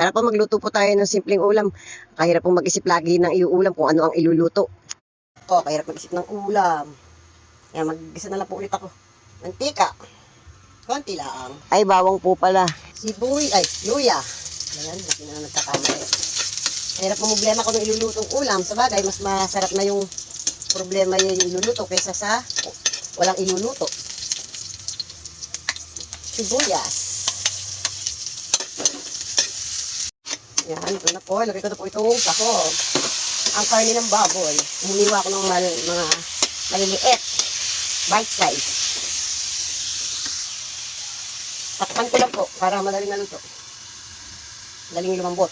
Tara po magluto po tayo ng simpleng ulam. Kahirap po mag-isip lagi ng iuulam kung ano ang iluluto. O, kahirap mag-isip ng ulam. Kaya mag-isa na lang po ulit ako. Mantika. Konti lang. Ay, bawang po pala. Sibuy, ay, luya. Ayan, laki na nagkakamali. Hirap mo problema kung ilulutong ulam. Sa bagay, mas masarap na yung problema yung iluluto kaysa sa walang iluluto. Sibuyas. Yan, ito na po. Lagay ko na po itong sahog. Ang karne ng baboy. Humiwa ko ng mal, mga maliliit. Bite size. Takpan ko lang po para madaling naluto. Daling lumambot.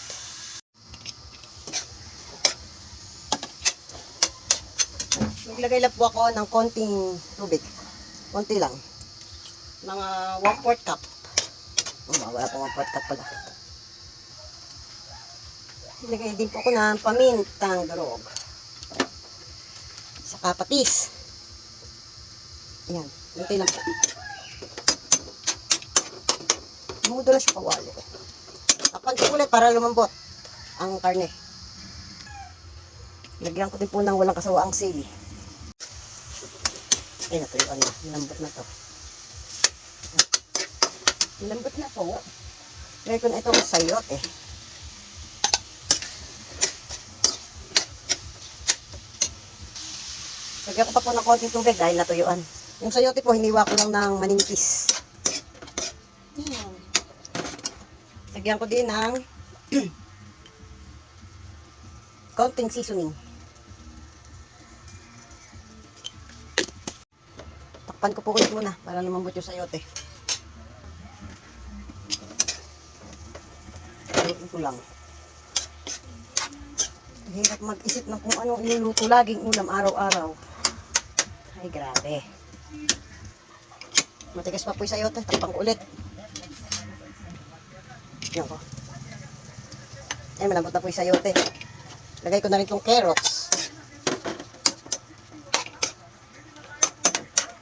Naglagay lang po ako ng konting tubig. Konti lang. Mga 1 4 cup. Oh, wala pa 1 4 cup pala. Nilagay din po ko ng pamintang durog. Saka patis. Ayan. Kunti lang po. Mudo lang siya kawali. Tapan ko ulit para lumambot ang karne. Lagyan ko din po ng walang kasawaang sili. Ay, natuyuan na. Lambot na to. Lambot na po. Lagay ko na itong sayot eh. Lagyan ko pa po ng konting tubig dahil natuyuan. Yung sayote po, hiniwa ko lang ng maningkis. Yan. Lagyan ko din ng konting seasoning. Takpan ko po ulit muna para lumambot yung sayote. Haluin ko lang. Hirap mag-isip ng kung anong iluluto laging ulam araw-araw. Ay, grabe. Matigas pa po yung sayote. Takpan ko ulit. Yan ko. Ay, malambot na po yung sayote. Lagay ko na rin itong carrots.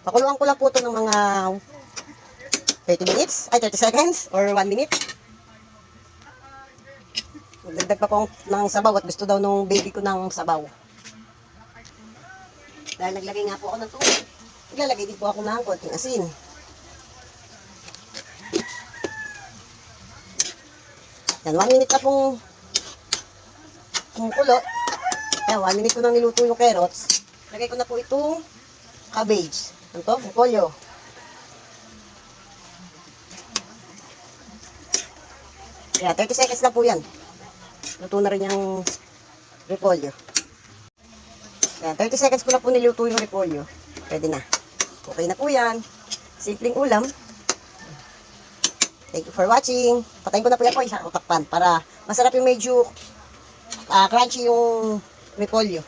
Pakuluan ko lang po ito ng mga 30 minutes, ay 30 seconds, or 1 minute. Magdagdag pa po ng sabaw at gusto daw nung baby ko ng sabaw. Dahil naglagay nga po ako ng tubig, naglalagay din po ako ng konting asin. Yan, 1 minute na pong kumukulo. Yan, 1 minute ko nang niluto yung carrots. Lagay ko na po itong cabbage. Ano to? Repolyo. Kaya 30 seconds na po yan. Luto na rin yung repolyo. Kaya 30 seconds ko na po niluto yung repolyo. Pwede na. Okay na po yan. Simpleng ulam. Thank you for watching. Patayin ko na po yan po isang utakpan para masarap yung medyo ah, crunchy yung repolyo.